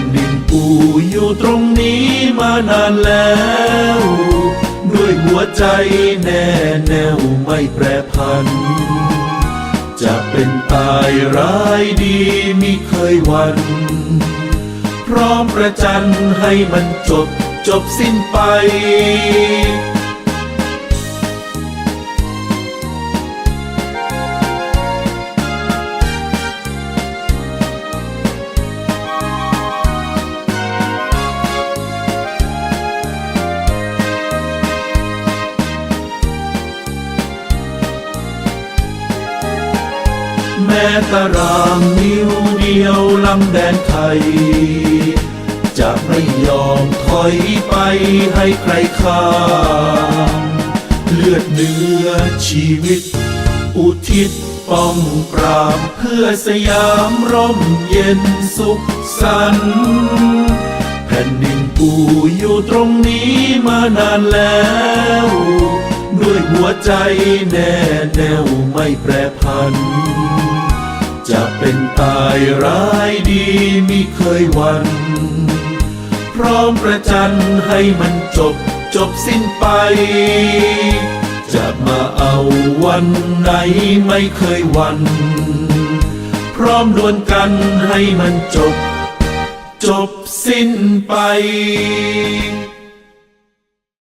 นดินปูอยู่ตรงนี้มานานแล้ว ด้วยหัวใจแน่แน่วไม่แปรพัน จะเป็นตายร้ายดีมิเคยวัน พร้อมประจันให้มันจบจบสิ้นไป ตารางนิ้วเดียวลำแดนไทย จะไม่ยอมถอยไปให้ใครข้ามเลือดเนื้อชีวิต อุทิศป้องปราบเพื่อสยามร่มเย็นสุขสันต์แผ่นดินปูอยู่ตรงนี้มานานแล้ว ด้วยหัวใจแน่แน่วไม่แปรพัน จะเป็นตายร้ายดีมิเคยวัน พร้อมประจันให้มันจบจบสิ้นไป จะมาเอาวันไหนไม่เคยวัน พร้อมดวลกันให้มันจบ จบสิ้นไป